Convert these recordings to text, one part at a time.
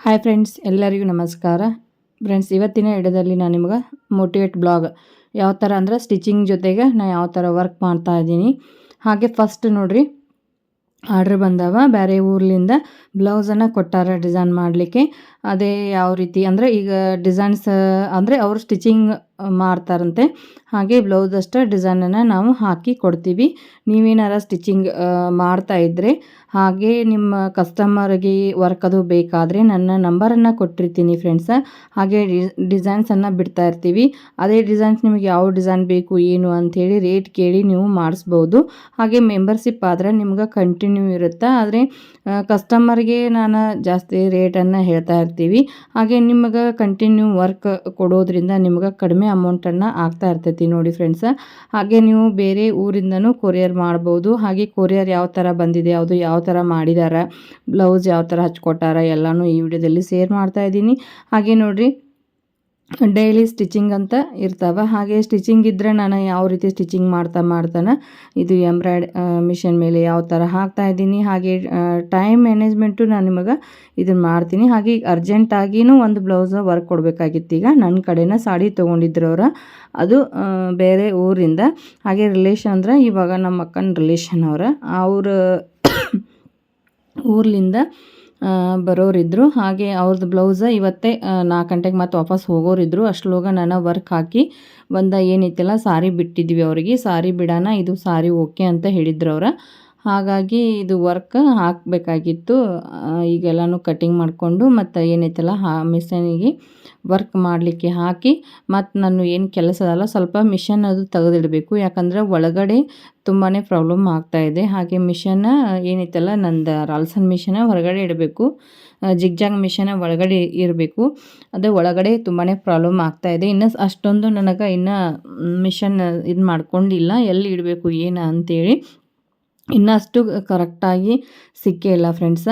Hi friends ಎಲ್ಲರಿಗೂ ನಮಸ್ಕಾರ. Friends ಇವತ್ತಿನ ಹಿಡದಲ್ಲಿ ನಾನು ನಿಮ್ಗೆ ಮೋಟಿವೇಟ್ ಬ್ಲಾಗ್ ಯಾವ ಥರ ಅಂದ್ರೆ ಸ್ಟಿಚಿಂಗ್ ಜೊತೆಗೆ ನಾನು ಯಾವ ಥರ ವರ್ಕ್ ಮಾಡ್ತಾ ಇದ್ದೀನಿ. ಹಾಗೆ ಫಸ್ಟ್ ನೋಡಿರಿ ಆರ್ಡ್ರ್ ಬಂದವ. ಬೇರೆ ಊರ್ಲಿಂದ ಬ್ಲೌಸನ್ನು ಕೊಟ್ಟಾರ ಡಿಸೈನ್ ಮಾಡಲಿಕ್ಕೆ. ಅದೇ ಯಾವ ರೀತಿ ಅಂದರೆ ಈಗ ಡಿಸೈನ್ಸ್ ಅಂದರೆ ಅವರು ಸ್ಟಿಚಿಂಗ್ ಮಾಡ್ತಾರಂತೆ. ಹಾಗೆ ಬ್ಲೌಸ್ ಅಷ್ಟೇ ಡಿಸೈನನ್ನು ನಾವು ಹಾಕಿ ಕೊಡ್ತೀವಿ. ನೀವೇನಾರ ಸ್ಟಿಚಿಂಗ್ ಮಾಡ್ತಾ ಇದ್ದರೆ ಹಾಗೆ ನಿಮ್ಮ ಕಸ್ಟಮರ್ಗೆ ವರ್ಕ್ ಅದು ಬೇಕಾದರೆ ನನ್ನ ನಂಬರನ್ನು ಕೊಟ್ಟಿರ್ತೀನಿ ಫ್ರೆಂಡ್ಸ ಹಾಗೆ ಡಿಸೈನ್ಸನ್ನು ಬಿಡ್ತಾ ಇರ್ತೀವಿ. ಅದೇ ಡಿಸೈನ್ಸ್ ನಿಮಗೆ ಯಾವ ಡಿಸೈನ್ ಬೇಕು, ಏನು ಅಂಥೇಳಿ ರೇಟ್ ಕೇಳಿ ನೀವು ಮಾಡಿಸ್ಬೋದು. ಹಾಗೆ ಮೆಂಬರ್ಶಿಪ್ ಆದರೆ ನಿಮ್ಗೆ ಕಂಟಿನ್ಯೂ ಇರುತ್ತೆ. ಆದರೆ ಕಸ್ಟಮರ್ಗೆ ನಾನು ಜಾಸ್ತಿ ರೇಟನ್ನು ಹೇಳ್ತಾ ಇರ್ತೀವಿ ಹಾಗೆ ನಿಮಗೆ ಕಂಟಿನ್ಯೂ ವರ್ಕ್ ಕೊಡೋದ್ರಿಂದ ನಿಮ್ಗೆ ಕಡಿಮೆ ಅಮೌಂಟನ್ನು ಆಗ್ತಾ ಇರ್ತೈತಿ ನೋಡಿ ಫ್ರೆಂಡ್ಸ ಹಾಗೆ ನೀವು ಬೇರೆ ಊರಿಂದನೂ ಕೊರಿಯರ್ ಮಾಡ್ಬೋದು. ಹಾಗೆ ಕೊರಿಯರ್ ಯಾವ ಥರ ಬಂದಿದೆ ಯಾವುದು ಯಾವ ಥರ ಮಾಡಿದಾರ ಬ್ಲೌಸ್ ಯಾವ ಥರ ಹಚ್ಕೊಟ್ಟಾರ ಎಲ್ಲನೂ ಈ ವಿಡಿಯೋದಲ್ಲಿ ಶೇರ್ ಮಾಡ್ತಾ ಇದ್ದೀನಿ. ಹಾಗೆ ನೋಡಿರಿ ಡೈಲಿ ಸ್ಟಿಚಿಂಗ್ ಅಂತ ಇರ್ತಾವೆ. ಹಾಗೆ ಸ್ಟಿಚಿಂಗ್ ಇದ್ದರೆ ನಾನು ಯಾವ ರೀತಿ ಸ್ಟಿಚಿಂಗ್ ಮಾಡ್ತಾ ಮಾಡ್ತಾನೆ, ಇದು ಎಂಬ್ರಾಯ್ಡ್ ಮಿಷನ್ ಮೇಲೆ ಯಾವ ಥರ ಹಾಕ್ತಾ ಇದ್ದೀನಿ, ಹಾಗೆ ಟೈಮ್ ಮ್ಯಾನೇಜ್ಮೆಂಟು ನಾನು ನಿಮಗೆ ಇದನ್ನು ಮಾಡ್ತೀನಿ. ಹಾಗೆ ಅರ್ಜೆಂಟಾಗಿಯೂ ಒಂದು ಬ್ಲೌಸ್ ವರ್ಕ್ ಕೊಡಬೇಕಾಗಿತ್ತು. ಈಗ ನನ್ನ ಕಡೆನ ಸಾಡಿ ತೊಗೊಂಡಿದ್ರು ಅವ್ರು ಅದು ಬೇರೆ ಊರಿಂದ. ಹಾಗೆ ರಿಲೇಷನ್ ಅಂದರೆ ಇವಾಗ ನಮ್ಮ ಅಕ್ಕನ ರಿಲೇಷನ್ ಅವರ. ಅವ್ರ, ಊರ್ಲಿಂದ ಬರೋರಿದ್ದರು ಹಾಗೆ ಅವ್ರದ್ದು ಬ್ಲೌಸ ಇವತ್ತೇ ನಾಲ್ಕು ಗಂಟೆಗೆ ಮತ್ತೆ ವಾಪಸ್ ಹೋಗೋರಿದ್ದರು ಅಷ್ಟೊಳಗೆ ನಾನು ವರ್ಕ್ ಹಾಕಿ ಬಂದ, ಏನಿತ್ತಲ್ಲ, ಸಾರಿ ಬಿಟ್ಟಿದ್ವಿ ಅವರಿಗೆ. ಸಾರಿ ಬಿಡೋಣ ಇದು ಸಾರಿ ಓಕೆ ಅಂತ ಹೇಳಿದ್ರು ಅವ್ರು. ಹಾಗಾಗಿ ಇದು ವರ್ಕ್ ಹಾಕಬೇಕಾಗಿತ್ತು. ಈಗೆಲ್ಲನೂ ಕಟ್ಟಿಂಗ್ ಮಾಡಿಕೊಂಡು ಮತ್ತು ಏನೈತಲ್ಲ ಹಾ ಮಿಷನಿಗೆ ವರ್ಕ್ ಮಾಡಲಿಕ್ಕೆ ಹಾಕಿ ಮತ್ತು ನಾನು ಏನು ಕೆಲಸ ಅಲ್ಲ, ಸ್ವಲ್ಪ ಮಿಷನ್ ಅದು ತೆಗೆದಿಡಬೇಕು. ಯಾಕಂದರೆ ಒಳಗಡೆ ತುಂಬಾ ಪ್ರಾಬ್ಲಮ್ ಆಗ್ತಾಯಿದೆ ಹಾಗೆ ಮಿಷನ್ನ ಏನೈತಲ್ಲ, ನಂದು ರಾಲ್ಸನ್ ಮಿಷನ ಹೊರಗಡೆ ಇಡಬೇಕು. ಜಿಗ್ಜಾಗ್ ಮಿಷನ ಒಳಗಡೆ ಇರಬೇಕು. ಅದೇ ಒಳಗಡೆ ತುಂಬಾ ಪ್ರಾಬ್ಲಮ್ ಆಗ್ತಾಯಿದೆ ಇನ್ನು ಅಷ್ಟೊಂದು ನನಗೆ ಇನ್ನು ಮಿಷನ್ ಇದು ಮಾಡ್ಕೊಂಡಿಲ್ಲ. ಎಲ್ಲಿ ಇಡಬೇಕು, ಏನು ಅಂತೇಳಿ ಇನ್ನಷ್ಟು ಕರೆಕ್ಟಾಗಿ ಸಿಕ್ಕೇ ಇಲ್ಲ ಫ್ರೆಂಡ್ಸ.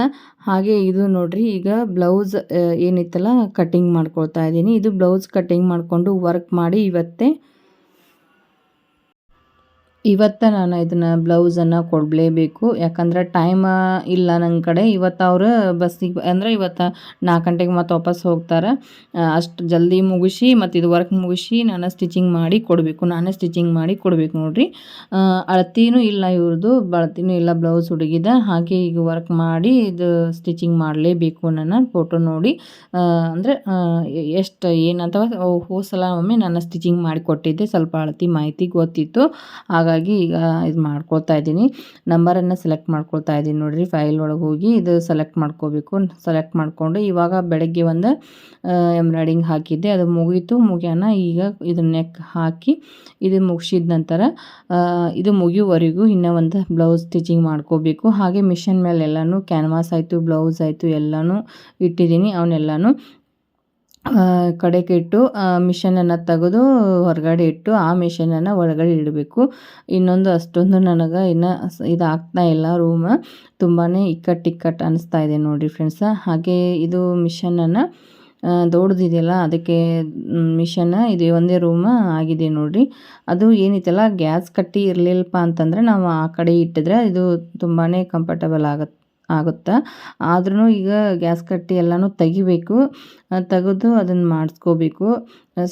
ಹಾಗೆ ಇದು ನೋಡಿರಿ, ಈಗ ಬ್ಲೌಸ್, ಏನಿತ್ತಲ್ಲ ಕಟ್ಟಿಂಗ್ ಮಾಡ್ಕೊಳ್ತಾ ಇದ್ದೀನಿ. ಇದು ಬ್ಲೌಸ್ ಕಟ್ಟಿಂಗ್ ಮಾಡಿಕೊಂಡು ವರ್ಕ್ ಮಾಡಿ ಇವತ್ತೇ ಇವತ್ತು ನಾನು ಇದನ್ನು ಬ್ಲೌಸನ್ನು ಕೊಡಲೇಬೇಕು. ಯಾಕಂದ್ರೆ ಟೈಮ್ ಇಲ್ಲ ನನ್ನ ಕಡೆ. ಇವತ್ತು ಅವರು ಬಸ್ಸಿಗೆ, ಅಂದರೆ ಇವತ್ತು ನಾಲ್ಕು ಗಂಟೆಗೆ ಮತ್ತೆ ವಾಪಸ್ ಹೋಗ್ತಾರೆ. ಅಷ್ಟು ಜಲ್ದಿ ಮುಗಿಸಿ ಮತ್ತು ಇದು ವರ್ಕ್ ಮುಗಿಸಿ ನಾನು ಸ್ಟಿಚಿಂಗ್ ಮಾಡಿ ಕೊಡಬೇಕು. ನಾನೇ ಸ್ಟಿಚಿಂಗ್ ಮಾಡಿ ಕೊಡಬೇಕು ನೋಡಿರಿ. ಅಳತಿನೂ ಇಲ್ಲ ಇವ್ರದ್ದು ಬಳತಿನೂ ಇಲ್ಲ ಬ್ಲೌಸ್ ಹುಡುಗಿದ. ಹಾಗೆ ಈಗ ವರ್ಕ್ ಮಾಡಿ ಇದು ಸ್ಟಿಚಿಂಗ್ ಮಾಡಲೇಬೇಕು ನಾನು ಫೋಟೋ ನೋಡಿ. ಅಂದರೆ ಎಷ್ಟು ಏನಂತ ಹೋಸಲ ಒಮ್ಮೆ ನಾನು ಸ್ಟಿಚಿಂಗ್ ಮಾಡಿ ಕೊಟ್ಟಿದ್ದೆ. ಸ್ವಲ್ಪ ಅಳತಿ ಮಾಹಿತಿ ಗೊತ್ತಿತ್ತು. ಹಾಗಾಗಿ ಹಾಗಾಗಿ ಈಗ ಇದು ಮಾಡ್ಕೊಳ್ತಾ ಇದ್ದೀನಿ. ನಂಬರನ್ನು ಸೆಲೆಕ್ಟ್ ಮಾಡ್ಕೊಳ್ತಾ ಇದ್ದೀನಿ ನೋಡಿರಿ. ಫೈಲ್ ಒಳಗೆ ಹೋಗಿ ಇದು ಸೆಲೆಕ್ಟ್ ಮಾಡ್ಕೋಬೇಕು. ಸೆಲೆಕ್ಟ್ ಮಾಡಿಕೊಂಡು ಇವಾಗ ಬೆಳಗ್ಗೆ ಒಂದು ಎಂಬ್ರಾಯ್ಡಿಂಗ್ ಹಾಕಿದ್ದೆ. ಅದು ಮುಗೀತು. ಮುಗಿಯೋಣ ಈಗ ಇದು ನೆಕ್ ಹಾಕಿ ಇದು ಮುಗಿಸಿದ ನಂತರ ಇದು ಮುಗಿಯುವವರೆಗೂ ಇನ್ನೂ ಒಂದು ಬ್ಲೌಸ್ ಸ್ಟಿಚಿಂಗ್ ಮಾಡ್ಕೋಬೇಕು. ಹಾಗೆ ಮಿಷನ್ ಮೇಲೆ ಎಲ್ಲನೂ ಕ್ಯಾನ್ವಾಸ್ ಆಯಿತು ಬ್ಲೌಸ್ ಆಯಿತು, ಎಲ್ಲನೂ ಇಟ್ಟಿದ್ದೀನಿ. ಅವನ್ನೆಲ್ಲನೂ ಕಡೆಗೆ ಇಟ್ಟು ಮಿಷನನ್ನು ತೆಗೆದು ಹೊರಗಡೆ ಇಟ್ಟು, ಆ ಮಿಷನನ್ನು ಒಳಗಡೆ ಇಡಬೇಕು. ಇನ್ನೊಂದು ಅಷ್ಟೊಂದು ನನಗೆ ಇನ್ನು ಇದಾಗ್ತಾ ಇಲ್ಲ ರೂಮ್ ತುಂಬಾ ಇಕ್ಕಟ್ಟು ಇಕ್ಕಟ್ಟು ಅನ್ನಿಸ್ತಾ ಇದೆ ನೋಡಿ ಫ್ರೆಂಡ್ಸ ಹಾಗೆ ಇದು ಮಿಷನನ್ನು ದೊಡ್ದಿದೆಯಲ್ಲ ಅದಕ್ಕೆ ಮಿಷನ್ ಇದು ಒಂದೇ ರೂಮ್ ಆಗಿದೆ ನೋಡಿರಿ. ಅದು ಏನಿತ್ತಲ್ಲ, ಗ್ಯಾಸ್ ಕಟ್ಟಿ ಇರಲಿಲ್ಲಪ್ಪ ಅಂತಂದರೆ ನಾವು ಆ ಕಡೆ ಇಟ್ಟಿದ್ರೆ ಇದು ತುಂಬಾ ಕಂಫರ್ಟಬಲ್ ಆಗುತ್ತೆ. ಆಗುತ್ತೆ? ಆದ್ರೂ ಈಗ ಗ್ಯಾಸ್ ಕಟ್ಟಿ ಎಲ್ಲನೂ ತೆಗಿಬೇಕು ತೆಗೆದು ಅದನ್ನು ಮಾಡಿಸ್ಕೋಬೇಕು.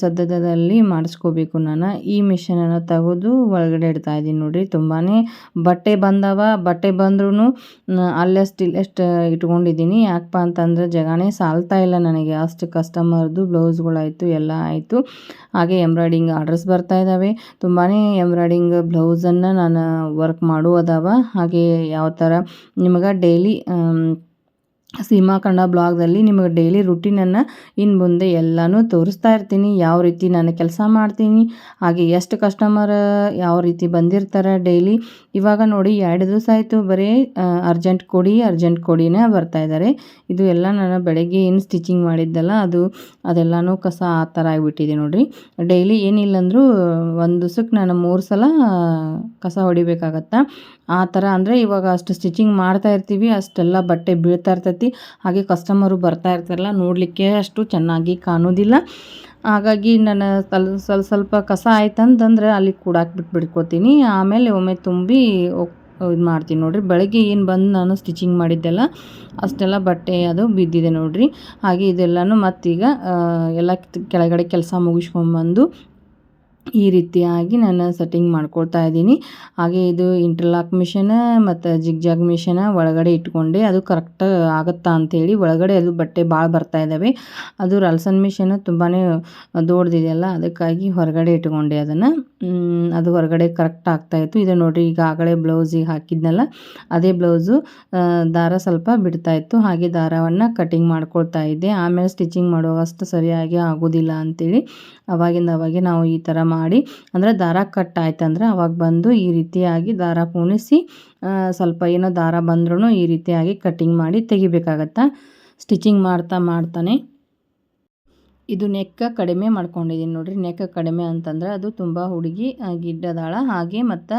ಸದ್ಯದಲ್ಲಿ ಮಾಡಿಸ್ಕೋಬೇಕು ನಾನು. ಈ ಮಿಷನನ್ನು ತೆಗೆದು ಒಳಗಡೆ ಇಡ್ತಾ ಇದ್ದೀನಿ ನೋಡಿರಿ ತುಂಬಾ ಬಟ್ಟೆ ಬಂದವ. ಬಟ್ಟೆ ಬಂದ್ರೂ ಅಲ್ಲೇ ಸ್ಟಿಲ್ ಎಷ್ಟು ಇಟ್ಕೊಂಡಿದ್ದೀನಿ. ಯಾಕಪ್ಪ ಅಂತಂದರೆ ಜಗನೇ ಸಾಲ್ತಾ ಇಲ್ಲ ನನಗೆ. ಅಷ್ಟು ಕಸ್ಟಮರ್ದು ಬ್ಲೌಸ್ಗಳಾಯಿತು, ಎಲ್ಲ ಆಯಿತು. ಹಾಗೆ ಎಂಬ್ರಾಯ್ಡಿಂಗ್ ಆರ್ಡರ್ಸ್ ಬರ್ತಾ ಇದ್ದಾವೆ. ತುಂಬಾ ಎಂಬ್ರಾಯ್ಡಿಂಗ್ ಬ್ಲೌಸನ್ನು ನಾನು ವರ್ಕ್ ಮಾಡುವುದವ ಹಾಗೆ ಯಾವ ಥರ ನಿಮಗೆ ಡೈಲಿ ಸೀಮಾ ಕನ್ನಡ ಬ್ಲಾಗ್ದಲ್ಲಿ ನಿಮಗೆ ಡೈಲಿ ರುಟೀನನ್ನು ಇನ್ನು ಮುಂದೆ ಎಲ್ಲನೂ ತೋರಿಸ್ತಾ ಇರ್ತೀನಿ. ಯಾವ ರೀತಿ ನಾನು ಕೆಲಸ ಮಾಡ್ತೀನಿ, ಹಾಗೆ ಎಷ್ಟು ಕಸ್ಟಮರ್ ಯಾವ ರೀತಿ ಬಂದಿರ್ತಾರೆ ಡೈಲಿ ಇವಾಗ ನೋಡಿ ಎರಡು ದಿವಸ ಆಯಿತು, ಬರೀ ಅರ್ಜೆಂಟ್ ಕೊಡಿ ಅರ್ಜೆಂಟ್ ಕೊಡಿನೇ ಬರ್ತಾ ಇದ್ದಾರೆ. ಇದು ಎಲ್ಲ ನಾನು ಬೆಳಗ್ಗೆ ಏನು ಸ್ಟಿಚಿಂಗ್ ಮಾಡಿದ್ದಲ್ಲ, ಅದು, ಅದೆಲ್ಲನೂ ಕಸ ಆ ಥರ ಆಗಿಬಿಟ್ಟಿದೆ ನೋಡಿರಿ. ಡೈಲಿ ಏನಿಲ್ಲ ಅಂದರೂ ಒಂದು ದಿವ್ಸಕ್ಕೆ ನಾನು ಮೂರು ಸಲ ಕಸ ಹೊಡಿಬೇಕಾಗತ್ತಾ? ಆ ಥರ ಅಂದರೆ ಇವಾಗ ಅಷ್ಟು ಸ್ಟಿಚಿಂಗ್ ಮಾಡ್ತಾ ಇರ್ತೀವಿ, ಅಷ್ಟೆಲ್ಲ ಬಟ್ಟೆ ಬೀಳ್ತಾ ಇರ್ತೈತಿ. ಹಾಗೆ ಕಸ್ಟಮರು ಬರ್ತಾ ಇರ್ತಾರಲ್ಲ, ನೋಡಲಿಕ್ಕೆ ಅಷ್ಟು ಚೆನ್ನಾಗಿ ಕಾಣೋದಿಲ್ಲ. ಹಾಗಾಗಿ ನಾನು ಸ್ವಲ್ಪ ಸ್ವಲ್ಪ ಸ್ವಲ್ಪ ಕಸ ಆಯ್ತಂತಂದ್ರೆ ಅಲ್ಲಿ ಕೂಡಾಕಿ ಬಿಟ್ಟು ಬಿಡ್ಕೋತೀನಿ ಆಮೇಲೆ ಒಮ್ಮೆ ತುಂಬಿ ಇದು ಮಾಡ್ತೀನಿ ನೋಡಿರಿ. ಬೆಳಗ್ಗೆ ಏನು ಬಂದು ನಾನು ಸ್ಟಿಚಿಂಗ್ ಮಾಡಿದ್ದೆಲ್ಲ, ಅಷ್ಟೆಲ್ಲ ಬಟ್ಟೆ ಅದು ಬಿದ್ದಿದೆ ನೋಡಿರಿ. ಹಾಗೆ ಇದೆಲ್ಲನೂ ಮತ್ತೀಗ ಎಲ್ಲ ಕೆಳಗಡೆ ಕೆಲಸ ಮುಗಿಸ್ಕೊಂಬಂದು ಈ ರೀತಿಯಾಗಿ ನಾನು ಸೆಟ್ಟಿಂಗ್ ಮಾಡ್ಕೊಳ್ತಾ ಇದ್ದೀನಿ. ಹಾಗೆ ಇದು ಇಂಟರ್ಲಾಕ್ ಮಿಷನ ಮತ್ತು ಜಿಗ್ಜಾಗ್ ಮಿಷನ ಒಳಗಡೆ ಇಟ್ಕೊಂಡೆ, ಅದು ಕರೆಕ್ಟ್ ಆಗುತ್ತಾ ಅಂಥೇಳಿ ಒಳಗಡೆ ಅದು ಬಟ್ಟೆ ಭಾಳ ಬರ್ತಾ ಇದ್ದಾವೆ ಅದು ರಲ್ಸನ್ ಮಿಷನ್ ತುಂಬಾ ದೊಡ್ಡದಿದೆಯಲ್ಲ ಅದಕ್ಕಾಗಿ ಹೊರಗಡೆ ಇಟ್ಕೊಂಡೆ ಅದನ್ನು. ಅದು ಹೊರಗಡೆ ಕರೆಕ್ಟ್ ಆಗ್ತಾಯಿತ್ತು ಇದು ನೋಡಿರಿ, ಈಗಾಗಲೇ ಬ್ಲೌಸಿಗೆ ಹಾಕಿದ್ನಲ್ಲ, ಅದೇ ಬ್ಲೌಸು ದಾರ ಸ್ವಲ್ಪ ಬಿಡ್ತಾ ಇತ್ತು. ಹಾಗೆ ದಾರವನ್ನು ಕಟಿಂಗ್ ಮಾಡ್ಕೊಳ್ತಾ ಇದ್ದೆ. ಆಮೇಲೆ ಸ್ಟಿಚಿಂಗ್ ಮಾಡುವಾಗ ಅಷ್ಟು ಸರಿಯಾಗಿ ಆಗೋದಿಲ್ಲ ಅಂತೇಳಿ ಅವಾಗಿಂದ ಅವಾಗೆ ನಾವು ಈ ಥರ ಮಾಡಿ, ಅಂದರೆ ದಾರ ಕಟ್ ಆಯ್ತಂದ್ರೆ ಅವಾಗ ಬಂದು ಈ ರೀತಿಯಾಗಿ ದಾರ ಪೂಣಿಸಿ ಸ್ವಲ್ಪ ಏನೋ ದಾರ ಬಂದ್ರೂ ಈ ರೀತಿಯಾಗಿ ಕಟ್ಟಿಂಗ್ ಮಾಡಿ ತೆಗಿಬೇಕಾಗತ್ತಾ? ಸ್ಟಿಚಿಂಗ್ ಮಾಡ್ತಾ ಮಾಡ್ತಾನೆ. ಇದು ನೆಕ್ಕ ಕಡಿಮೆ ಮಾಡ್ಕೊಂಡಿದ್ದೀನಿ ನೋಡಿರಿ. ನೆಕ್ಕ ಕಡಿಮೆ ಅಂತಂದ್ರೆ ಅದು ತುಂಬ ಹುಡುಗಿ ಗಿಡ್ಡದಾಳ ಹಾಗೆ ಮತ್ತು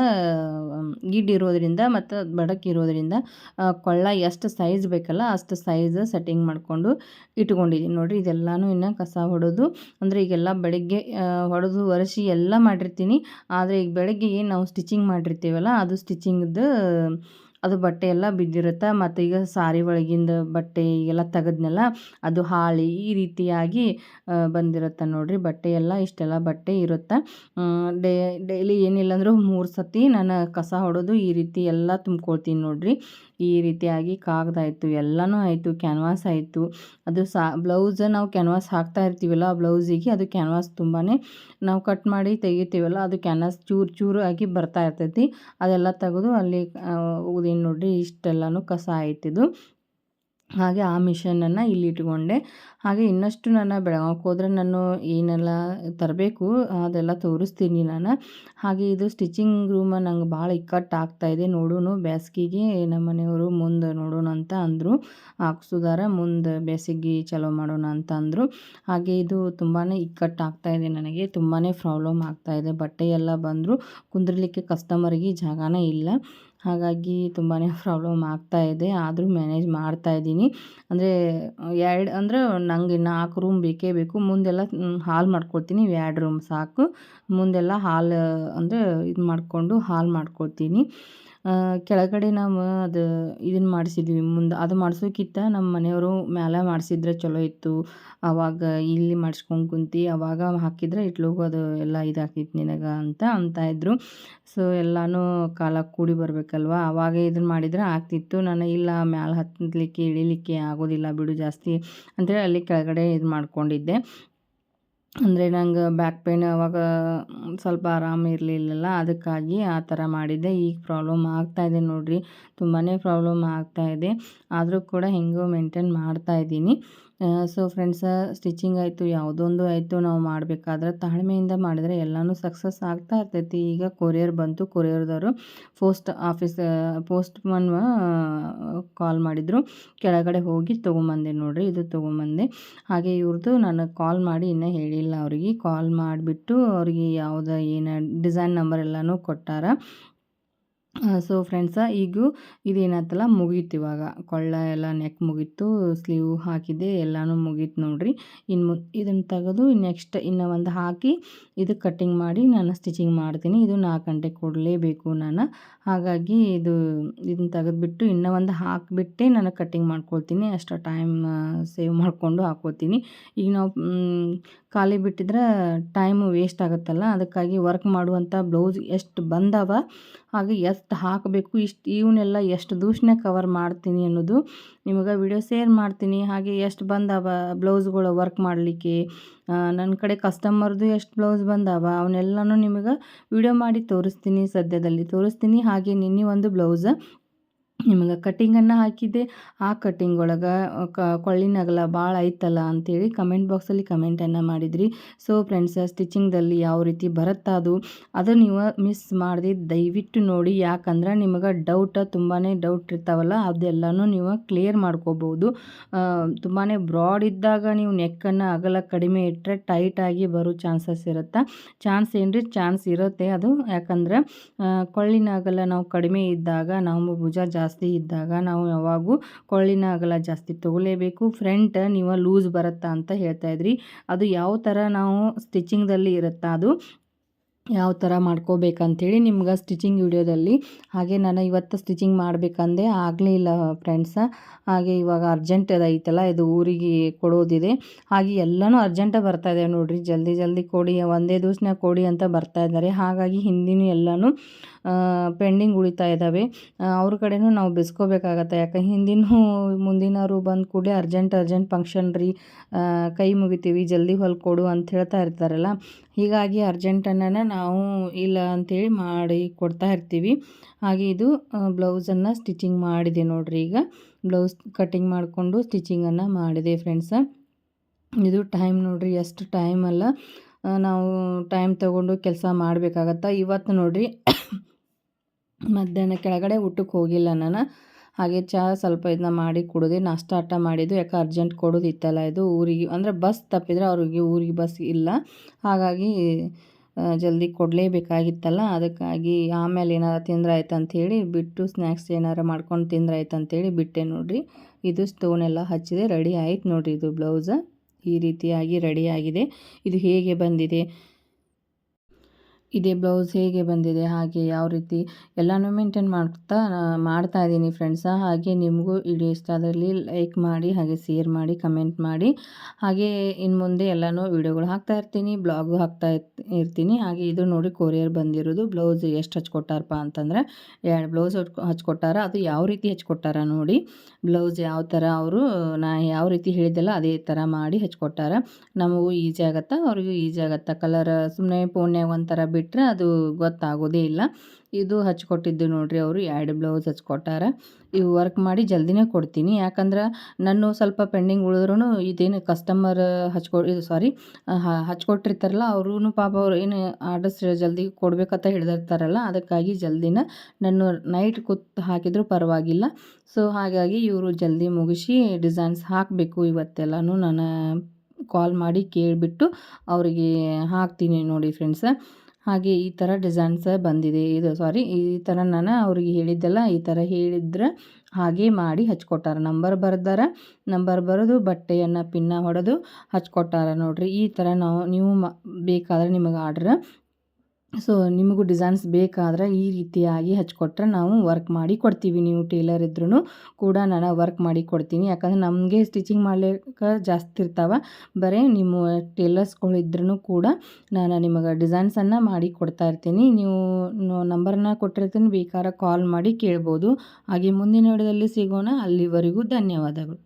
ಗಿಡ್ಡಿರೋದ್ರಿಂದ ಮತ್ತು ಬಡಕಿರೋದ್ರಿಂದ ಕೊಳ್ಳ ಎಷ್ಟು ಸೈಜ್ ಬೇಕಲ್ಲ ಅಷ್ಟು ಸೈಜ್ ಸೆಟ್ಟಿಂಗ್ ಮಾಡಿಕೊಂಡು ಇಟ್ಕೊಂಡಿದ್ದೀನಿ ನೋಡಿರಿ. ಇದೆಲ್ಲನೂ ಇನ್ನು ಕಸ ಹೊಡೋದು. ಅಂದರೆ ಈಗೆಲ್ಲ ಬೆಳಗ್ಗೆ ಹೊಡೆದು ಒರೆಸಿ ಎಲ್ಲ ಮಾಡಿರ್ತೀನಿ. ಆದರೆ ಈಗ ಬೆಳಗ್ಗೆ ಏನು ನಾವು ಸ್ಟಿಚಿಂಗ್ ಮಾಡಿರ್ತೀವಲ್ಲ, ಅದು ಸ್ಟಿಚಿಂಗ್ದು ಅದು ಬಟ್ಟೆ ಎಲ್ಲ ಬಿದ್ದಿರುತ್ತೆ. ಮತ್ತು ಈಗ ಸಾರಿ ಒಳಗಿಂದ ಬಟ್ಟೆ ಎಲ್ಲ ತೆಗೆದ್ನೆಲ್ಲ ಅದು ಹಾಳಿ ಈ ರೀತಿಯಾಗಿ ಬಂದಿರುತ್ತೆ ನೋಡಿರಿ. ಬಟ್ಟೆ ಎಲ್ಲ ಇಷ್ಟೆಲ್ಲ ಬಟ್ಟೆ ಇರುತ್ತೆ. ಡೇ, ಡೈಲಿ ಏನಿಲ್ಲ ಅಂದರೂ ಮೂರು ಸತಿ ನಾನು ಕಸ ಹೊಡೋದು ಈ ರೀತಿ ಎಲ್ಲ ತುಂಬ್ಕೊಳ್ತೀನಿ ನೋಡಿರಿ. ಈ ರೀತಿಯಾಗಿ ಕಾಗದ ಆಯಿತು, ಎಲ್ಲನೂ ಆಯಿತು, ಕ್ಯಾನ್ವಾಸ್ ಆಯಿತು. ಅದು ಸಾ, ಬ್ಲೌಸ್ ನಾವು ಕ್ಯಾನ್ವಾಸ್ ಹಾಕ್ತಾ ಇರ್ತೀವಲ್ಲ ಆ ಬ್ಲೌಸಿಗೆ, ಅದು ಕ್ಯಾನ್ವಾಸ್ ತುಂಬಾ ನಾವು ಕಟ್ ಮಾಡಿ ತೆಗಿತೀವಲ್ಲ, ಅದು ಕ್ಯಾನ್ವಾಸ್ ಚೂರು ಚೂರು ಆಗಿ ಬರ್ತಾ ಇರ್ತೈತಿ. ಅದೆಲ್ಲ ತೆಗೆದು ಅಲ್ಲಿ ಉದೇನು ನೋಡಿರಿ, ಇಷ್ಟೆಲ್ಲನೂ ಕಸ ಆಯ್ತಿದು ಹಾಗೆ ಆ ಮಿಷನನ್ನು ಇಲ್ಲಿ ಇಟ್ಕೊಂಡೆ. ಹಾಗೆ ಇನ್ನಷ್ಟು ನಾನು ಬೆಳಗಾವಿಗೆ ಹೋದರೆ ನಾನು ಏನೆಲ್ಲ ತರಬೇಕು ಅದೆಲ್ಲ ತೋರಿಸ್ತೀನಿ ನಾನು. ಹಾಗೆ ಇದು ಸ್ಟಿಚಿಂಗ್ ರೂಮ ನಂಗೆ ಭಾಳ ಇಕ್ಕಟ್ಟು ಆಗ್ತಾಯಿದೆ ನೋಡೋಣ ಬೇಸಿಗೆಗೆ ನಮ್ಮ ಮನೆಯವರು ಮುಂದೆ ನೋಡೋಣ ಅಂತ ಅಂದರು. ಹಾಕ್ಸುದಾರ, ಮುಂದೆ ಬೇಸಿಗೆ ಚಲೋ ಮಾಡೋಣ ಅಂತ ಅಂದರು. ಹಾಗೆ ಇದು ತುಂಬಾ ಇಕ್ಕಟ್ಟು ಆಗ್ತಾಯಿದೆ ನನಗೆ. ತುಂಬಾ ಪ್ರಾಬ್ಲಮ್ ಆಗ್ತಾಯಿದೆ ಬಟ್ಟೆ ಎಲ್ಲ ಬಂದರು. ಕುಂದ್ರಲಿಕ್ಕೆ ಕಸ್ಟಮರಿಗೆ ಜಾಗನೇ ಇಲ್ಲ. ಹಾಗಾಗಿ ತುಂಬಾ ಪ್ರಾಬ್ಲಮ್ ಆಗ್ತಾ ಇದೆ. ಆದರೂ ಮ್ಯಾನೇಜ್ ಮಾಡ್ತಾ ಇದ್ದೀನಿ. ಅಂದರೆ, ಎರಡು, ಅಂದರೆ ನನಗೆ ನಾಲ್ಕು ರೂಮ್ ಬೇಕೇ ಬೇಕು. ಮುಂದೆಲ್ಲ ಹಾಲ್ ಮಾಡ್ಕೊಳ್ತೀನಿ ಎರಡು ರೂಮ್ ಸಾಕು. ಮುಂದೆಲ್ಲ ಹಾಲ್, ಅಂದರೆ ಇದು ಮಾಡಿಕೊಂಡು ಹಾಲ್ ಮಾಡ್ಕೊಳ್ತೀನಿ ಕೆಳಗಡೆ ನಾವು ಅದು ಇದನ್ನು ಮಾಡಿಸಿದ್ವಿ. ಮುಂದೆ ಅದು ಮಾಡಿಸೋಕ್ಕಿಂತ ನಮ್ಮ ಮನೆಯವರು ಮ್ಯಾಲೆ ಮಾಡಿಸಿದ್ರೆ ಚಲೋ ಇತ್ತು. ಆವಾಗ ಇಲ್ಲಿ ಮಾಡಿಸ್ಕೊಂಡು ಕುಂತು ಅವಾಗ ಹಾಕಿದ್ರೆ ಇಟ್ಲೋಗು ಅದು ಎಲ್ಲ ಇದಾಗ್ತಿತ್ತು ನಿನಗೆ ಅಂತ ಅಂತ ಇದ್ದರು ಸೊ ಎಲ್ಲನೂ ಕಾಲ ಕೂಡಿ ಬರಬೇಕಲ್ವ? ಆವಾಗ ಇದನ್ನು ಮಾಡಿದರೆ ಆಗ್ತಿತ್ತು. ನಾನು ಇಲ್ಲ, ಮ್ಯಾಲೆ ಹತ್ತಲಿಕ್ಕೆ ಇಳಿಲಿಕ್ಕೆ ಆಗೋದಿಲ್ಲ ಬಿಡು ಜಾಸ್ತಿ ಅಂತೇಳಿ ಅಲ್ಲಿ ಕೆಳಗಡೆ ಇದು ಮಾಡ್ಕೊಂಡಿದ್ದೆ. ಅಂದರೆ ನಂಗೆ ಬ್ಯಾಕ್ ಪೇನ್ ಅವಾಗ ಸ್ವಲ್ಪ ಆರಾಮ ಇರಲಿಲ್ಲಲ್ಲ, ಅದಕ್ಕಾಗಿ ಆ ಥರ ಮಾಡಿದ್ದೆ. ಈಗ ಪ್ರಾಬ್ಲಮ್ ಇದೆ ನೋಡಿರಿ. ತುಂಬಾ ಪ್ರಾಬ್ಲಮ್ ಆಗ್ತಾ ಇದೆ. ಆದರೂ ಕೂಡ ಹೆಂಗೋ ಮೇಂಟೈನ್ ಮಾಡ್ತಾಯಿದ್ದೀನಿ ಸೊ ಫ್ರೆಂಡ್ಸ ಸ್ಟಿಚಿಂಗ್ ಆಯಿತು, ಯಾವುದೊಂದು ಆಯಿತು, ನಾವು ಮಾಡಬೇಕಾದ್ರೆ ತಾಳ್ಮೆಯಿಂದ ಮಾಡಿದರೆ ಎಲ್ಲನೂ ಸಕ್ಸಸ್ ಆಗ್ತಾ ಇರ್ತೈತಿ. ಈಗ ಕೊರಿಯರ್ ಬಂತು ಕೊರಿಯರ್ದವರು post office postman call ಮಾಡಿದರು. ಕೆಳಗಡೆ ಹೋಗಿ ತೊಗೊಂಬಂದೆ ನೋಡಿರಿ, ಇದು ತೊಗೊಂಬಂದೆ. ಹಾಗೆ ಇವ್ರದ್ದು ನಾನು ಕಾಲ್ ಮಾಡಿ ಇನ್ನೂ ಹೇಳಿಲ್ಲ ಅವ್ರಿಗೆ. ಕಾಲ್ ಮಾಡಿಬಿಟ್ಟು ಅವ್ರಿಗೆ ಯಾವುದು ಏನು ಡಿಸೈನ್ ನಂಬರ್ ಎಲ್ಲನೂ ಕೊಟ್ಟಾರ. ಸೊ ಫ್ರೆಂಡ್ಸ ಈಗ ಇದೇನಾಯ್ತಲ್ಲ ಮುಗೀತು ಇವಾಗ ಕೊಳ್ಳ ಎಲ್ಲ ನೆಕ್ ಮುಗೀತು ಸ್ಲೀವ್ ಹಾಕಿದ್ದೆ ಎಲ್ಲನೂ ಮುಗೀತು ನೋಡಿರಿ. ಇನ್ನು ಇದನ್ನು ತೆಗೆದು ನೆಕ್ಸ್ಟ್ ಇನ್ನು ಒಂದು ಹಾಕಿ, ಇದು ಕಟ್ಟಿಂಗ್ ಮಾಡಿ, ನಾನು ಸ್ಟಿಚಿಂಗ್ ಮಾಡ್ತೀನಿ. ಇದು ನಾಲ್ಕು ಗಂಟೆ ಕೊಡಲೇಬೇಕು ನಾನು. ಹಾಗಾಗಿ ಇದು ಇದನ್ನ ತೆಗೆದ್ಬಿಟ್ಟು ಇನ್ನೂ ಒಂದು ಹಾಕಿಬಿಟ್ಟೆ ನಾನು ಕಟ್ಟಿಂಗ್ ಮಾಡ್ಕೊಳ್ತೀನಿ. ಅಷ್ಟು ಟೈಮ್ ಸೇವ್ ಮಾಡಿಕೊಂಡು ಹಾಕ್ಕೊಳ್ತೀನಿ. ಈಗ ನಾವು ಖಾಲಿ ಬಿಟ್ಟಿದ್ರೆ ಟೈಮು ವೇಸ್ಟ್ ಆಗುತ್ತಲ್ಲ. ಅದಕ್ಕಾಗಿ ವರ್ಕ್ ಮಾಡುವಂಥ ಬ್ಲೌಸ್ ಎಷ್ಟು ಬಂದವ, ಹಾಗೆ ಎಷ್ಟು ಹಾಕಬೇಕು, ಇಷ್ಟು ಇವನ್ನೆಲ್ಲ ಎಷ್ಟು ದೂಷಣೆ ಕವರ್ ಮಾಡ್ತೀನಿ ಅನ್ನೋದು ನಿಮಗೆ ವಿಡಿಯೋ ಶೇರ್ ಮಾಡ್ತೀನಿ. ಹಾಗೆ ಎಷ್ಟು ಬಂದವ ಬ್ಲೌಸ್ಗಳು ವರ್ಕ್ ಮಾಡಲಿಕ್ಕೆ. ನನ್ನ ಕಡೆ ಕಸ್ಟಮರ್ದು ಎಷ್ಟು ಬ್ಲೌಸ್ ಬಂದವ ಅವನ್ನೆಲ್ಲನೂ ನಿಮಗೆ ವಿಡಿಯೋ ಮಾಡಿ ತೋರಿಸ್ತೀನಿ ಸದ್ಯದಲ್ಲಿ. ತೋರಿಸ್ತೀನಿ, ಹಾಗೆ ನಿನ್ನೆ ಒಂದು ಬ್ಲೌಸ್ ನಿಮಗೆ ಕಟ್ಟಿಂಗನ್ನು ಹಾಕಿದ್ದೆ. ಆ ಕಟ್ಟಿಂಗ್ ಒಳಗೆ ಕೊಳ್ಳಿನ ಅಗಲ ಭಾಳ ಐತಲ್ಲ ಅಂತೇಳಿ ಕಮೆಂಟ್ ಬಾಕ್ಸಲ್ಲಿ ಕಮೆಂಟನ್ನು ಮಾಡಿದ್ರಿ. ಸೊ ಫ್ರೆಂಡ್ಸ್ ಸ್ಟಿಚಿಂಗ್ದಲ್ಲಿ ಯಾವ ರೀತಿ ಬರುತ್ತಾ ಅದು ಅದು ನೀವು ಮಿಸ್ ಮಾಡಿದೆ ದಯವಿಟ್ಟು ನೋಡಿ. ಯಾಕಂದ್ರೆ ನಿಮಗೆ ಡೌಟ್ ತುಂಬಾ ಡೌಟ್ ಇರ್ತಾವಲ್ಲ, ಅದೆಲ್ಲನೂ ನೀವು ಕ್ಲಿಯರ್ ಮಾಡ್ಕೋಬೋದು. ತುಂಬಾ ಬ್ರಾಡ್ ಇದ್ದಾಗ ನೀವು ನೆಕ್ಕನ್ನು ಅಗಲ ಕಡಿಮೆ ಇಟ್ಟರೆ ಟೈಟಾಗಿ ಬರೋ ಚಾನ್ಸಸ್ ಇರುತ್ತೆ? ಚಾನ್ಸ್ ಏನ್ರಿ? ಚಾನ್ಸ್ ಇರುತ್ತೆ ಅದು. ಯಾಕಂದ್ರೆ ಕೊಳ್ಳಿನ ಅಗಲ ನಾವು ಕಡಿಮೆ ಇದ್ದಾಗ, ನಾವು ಭುಜ ಜಾಸ್ತಿ ಜಾಸ್ತಿ ಇದ್ದಾಗ ನಾವು ಯಾವಾಗೂ ಕೊಳ್ಳಿನ ಅಗಲ ಜಾಸ್ತಿ ತೊಗೊಳ್ಳೇಬೇಕು. ಫ್ರಂಟ್ ನೀವು ಲೂಸ್ ಬರುತ್ತಾ ಅಂತ ಹೇಳ್ತಾ ಇದ್ರಿ. ಅದು ಯಾವ ಥರ ನಾವು ಸ್ಟಿಚಿಂಗ್ದಲ್ಲಿ ಇರುತ್ತಾ ಅದು ಯಾವ ಥರ ಮಾಡ್ಕೋಬೇಕಂಥೇಳಿ ನಿಮ್ಗೆ ಸ್ಟಿಚಿಂಗ್ ವಿಡಿಯೋದಲ್ಲಿ. ಹಾಗೆ ನಾನು ಇವತ್ತು ಸ್ಟಿಚಿಂಗ್ ಮಾಡ್ಬೇಕಂದೇ ಆಗಲೇ ಇಲ್ಲ ಫ್ರೆಂಡ್ಸ. ಹಾಗೆ ಇವಾಗ ಅರ್ಜೆಂಟ್ ಐತಲ್ಲ ಇದು ಊರಿಗೆ ಕೊಡೋದಿದೆ. ಹಾಗೆ ಎಲ್ಲನೂ ಅರ್ಜೆಂಟ ಬರ್ತಾ ಇದೆ ನೋಡಿರಿ. ಜಲ್ದಿ ಜಲ್ದಿ ಕೊಡಿ, ಒಂದೇ ದಿವ್ಸನಾಗ ಕೊಡಿ ಅಂತ ಬರ್ತಾ ಇದ್ದಾರೆ. ಹಾಗಾಗಿ ಹಿಂದಿನೂ ಎಲ್ಲನೂ ಪೆಂಡಿಂಗ್ ಉಳಿತಾ ಇದ್ದಾವೆ ಅವ್ರ ಕಡೆನೂ ನಾವು ಬಿಸ್ಕೋಬೇಕಾಗತ್ತೆ. ಯಾಕೆ, ಹಿಂದಿನೂ ಮುಂದಿನವರು ಬಂದು ಕೂಡಲೇ ಅರ್ಜೆಂಟ್ ಅರ್ಜೆಂಟ್ ಫಂಕ್ಷನ್ ರೀ. ಕೈ ಮುಗಿತೀವಿ, ಜಲ್ದಿ ಹೊಲ್ಕೊಡು ಅಂತ ಹೇಳ್ತಾ ಇರ್ತಾರಲ್ಲ. ಹೀಗಾಗಿ ಅರ್ಜೆಂಟನ್ನು ನಾವು ಇಲ್ಲ ಅಂಥೇಳಿ ಮಾಡಿ ಕೊಡ್ತಾ ಇರ್ತೀವಿ. ಹಾಗೆ ಇದು ಬ್ಲೌಸನ್ನು ಸ್ಟಿಚಿಂಗ್ ಮಾಡಿದೆ ನೋಡಿರಿ ಈಗ. ಬ್ಲೌಸ್ ಕಟ್ಟಿಂಗ್ ಮಾಡಿಕೊಂಡು ಸ್ಟಿಚಿಂಗನ್ನು ಮಾಡಿದೆ ಫ್ರೆಂಡ್ಸ. ಇದು ಟೈಮ್ ನೋಡಿರಿ, ಎಷ್ಟು ಟೈಮ್ ಅಲ್ಲ. ನಾವು ಟೈಮ್ ತಗೊಂಡು ಕೆಲಸ ಮಾಡಬೇಕಾಗತ್ತ. ಇವತ್ತು ನೋಡಿರಿ ಮಧ್ಯಾಹ್ನ ಕೆಳಗಡೆ ಊಟಕ್ಕೆ ಹೋಗಿಲ್ಲ ನಾನು. ಹಾಗೆ ಚಹಾ ಸ್ವಲ್ಪ ಇದನ್ನ ಮಾಡಿ ಕುಡಿದೆ ನಾಷ್ಟ, ಆಟ ಮಾಡಿದ್ದು. ಯಾಕೆ ಅರ್ಜೆಂಟ್ ಕೊಡೋದಿತ್ತಲ್ಲ ಇದು ಊರಿಗೆ. ಅಂದರೆ ಬಸ್ ತಪ್ಪಿದರೆ ಅವ್ರಿಗೆ ಊರಿಗೆ ಬಸ್ ಇಲ್ಲ. ಹಾಗಾಗಿ ಜಲ್ದಿ ಕೊಡಲೇಬೇಕಾಗಿತ್ತಲ್ಲ. ಅದಕ್ಕಾಗಿ ಆಮೇಲೆ ಏನಾರು ತಿಂದ್ರೆ ಆಯ್ತು ಅಂಥೇಳಿ ಬಿಟ್ಟು ಸ್ನ್ಯಾಕ್ಸ್ ಏನಾರು ಮಾಡ್ಕೊಂಡು ತಿಂದ್ರೆ ಆಯ್ತು ಅಂಥೇಳಿ ಬಿಟ್ಟೆ ನೋಡಿರಿ. ಇದು ಸ್ಟೋನ್ ಎಲ್ಲ ಹಚ್ಚಿದೆ. ರೆಡಿ ಆಯ್ತು ನೋಡಿರಿ ಇದು ಬ್ಲೌಸ. ಈ ರೀತಿಯಾಗಿ ರೆಡಿಯಾಗಿದೆ ಇದು ಹೇಗೆ ಬಂದಿದೆ? ಇದೇ ಬ್ಲೌಸ್ ಹೇಗೆ ಬಂದಿದೆ, ಹಾಗೆ ಯಾವ ರೀತಿ ಎಲ್ಲನೂ ಮೇಂಟೈನ್ ಮಾಡ್ತಾ ಮಾಡ್ತಾ ಇದ್ದೀನಿ ಫ್ರೆಂಡ್ಸ ಹಾಗೆ ನಿಮಗೂ ವಿಡಿಯೋ ಇಷ್ಟ ಅದರಲ್ಲಿ ಲೈಕ್ ಮಾಡಿ, ಹಾಗೆ ಶೇರ್ ಮಾಡಿ ಕಮೆಂಟ್ ಮಾಡಿ. ಹಾಗೆ ಇನ್ನು ಮುಂದೆ ಎಲ್ಲನೂ ವಿಡಿಯೋಗಳು ಹಾಕ್ತಾ ಇರ್ತೀನಿ ಬ್ಲಾಗು ಹಾಕ್ತಾ ಇರ್ತೀನಿ. ಹಾಗೆ ಇದು ನೋಡಿ ಕೊರಿಯರ್ ಬಂದಿರೋದು ಬ್ಲೌಸ್ ಎಷ್ಟು ಹಚ್ಕೊಟ್ಟಾರಪ್ಪ ಅಂತಂದರೆ, ಎರಡು ಬ್ಲೌಸ್ ಹಚ್ಕೊಟ್ಟಾರ, ಅದು ಯಾವ ರೀತಿ ಹಚ್ಕೊಟ್ಟಾರ ನೋಡಿ. ಬ್ಲೌಸ್ ಯಾವ ಥರ ಅವರು, ನಾ ಯಾವ ರೀತಿ ಹೇಳಿದ್ದೆಲ್ಲ ಅದೇ ಥರ ಮಾಡಿ ಹಚ್ಕೊಟ್ಟಾರ. ನಮಗೂ ಈಜಿ ಆಗತ್ತಾ, ಅವ್ರಿಗೂ ಈಜಿ ಆಗತ್ತಾ. ಕಲರ್ ಸುಮ್ಮನೆ ಫೋನ್ಯಾಗ ಒಂಥರ ಬಿಟ್ಟು ಬಿಟ್ಟರೆ ಅದು ಗೊತ್ತಾಗೋದೇ ಇಲ್ಲ. ಇದು ಹಚ್ಕೊಟ್ಟಿದ್ದು ನೋಡಿರಿ ಅವರು, ಎರಡು ಬ್ಲೌಸ್ ಹಚ್ಕೊಟ್ಟಾರ. ಇವು ವರ್ಕ್ ಮಾಡಿ ಜಲ್ದಿನೇ ಕೊಡ್ತೀನಿ. ಯಾಕಂದ್ರೆ ನಾನು ಸ್ವಲ್ಪ ಪೆಂಡಿಂಗ್ ಉಳಿದ್ರೂ ಇದೇನು ಕಸ್ಟಮರ್ ಹಚ್ಕೊ, ಇದು ಸಾರಿ ಹಚ್ಕೊಟ್ಟಿರ್ತಾರಲ್ಲ ಅವ್ರೂ ಪಾಪ ಅವ್ರು ಏನು ಆರ್ಡರ್ಸ್ ಜಲ್ದಿ ಕೊಡಬೇಕಂತ ಹಿಡ್ದಿರ್ತಾರಲ್ಲ, ಅದಕ್ಕಾಗಿ ಜಲ್ದಿನ ನಾನು ನೈಟ್ ಕೂತ್ ಹಾಕಿದರೂ ಪರವಾಗಿಲ್ಲ. ಸೊ ಹಾಗಾಗಿ ಇವರು ಜಲ್ದಿ ಮುಗಿಸಿ ಡಿಸೈನ್ಸ್ ಹಾಕಬೇಕು ಇವತ್ತೆಲ್ಲನೂ. ನಾನು ಕಾಲ್ ಮಾಡಿ ಕೇಳಿಬಿಟ್ಟು ಅವರಿಗೆ ಹಾಕ್ತೀನಿ ನೋಡಿ ಫ್ರೆಂಡ್ಸ ಹಾಗೆ ಈ ಥರ ಡಿಸೈನ್ಸ ಬಂದಿದೆ. ಇದು ಸಾರಿ ಈ ಥರ ನಾನು ಅವ್ರಿಗೆ ಹೇಳಿದ್ದೆಲ್ಲ ಈ ಥರ ಹೇಳಿದ್ರೆ ಹಾಗೆ ಮಾಡಿ ಹಚ್ಕೊಟ್ಟಾರ. ನಂಬರ್ ಬರ್ದಾರ ನಂಬರ್ ಬರೆದು, ಬಟ್ಟೆಯನ್ನು ಪಿನ್ನ ಹೊಡೆದು ಹಚ್ಕೊಟ್ಟಾರ. ನೋಡಿರಿ, ಈ ಥರ ನಾವು, ನೀವು ಮ, ಬೇಕಾದ್ರೆ ನಿಮಗೆ ಆರ್ಡ್ರ್ ಸೊ ನಿಮಗೂ ಡಿಸೈನ್ಸ್ ಬೇಕಾದ್ರೆ ಈ ರೀತಿಯಾಗಿ ಹಚ್ಕೊಟ್ರೆ ನಾವು ವರ್ಕ್ ಮಾಡಿ ಕೊಡ್ತೀವಿ. ನೀವು ಟೇಲರ್ ಇದ್ರೂ ಕೂಡ ನಾನು ವರ್ಕ್ ಮಾಡಿ ಕೊಡ್ತೀನಿ. ಯಾಕಂದರೆ ನಮಗೆ ಸ್ಟಿಚಿಂಗ್ ಮಾಡ್ಲಿಕ್ಕೆ ಜಾಸ್ತಿ ಇರ್ತಾವೆ. ಬರೀ ನಿಮ್ಮ ಟೇಲರ್ಸ್ಗಳಿದ್ರೂ ಕೂಡ ನಾನು ನಿಮಗೆ ಡಿಸೈನ್ಸನ್ನು ಮಾಡಿ ಕೊಡ್ತಾ ಇರ್ತೀನಿ. ನೀವು ನಂಬರ್ನ ಕೊಟ್ಟಿರ್ತೀನಿ. ಬೇಕಾದ್ರೆ ಕಾಲ್ ಮಾಡಿ ಕೇಳ್ಬೋದು. ಹಾಗೆ ಮುಂದಿನ ವಿಡಿಯೋದಲ್ಲಿ ಸಿಗೋಣ. ಅಲ್ಲಿವರೆಗೂ ಧನ್ಯವಾದಗಳು.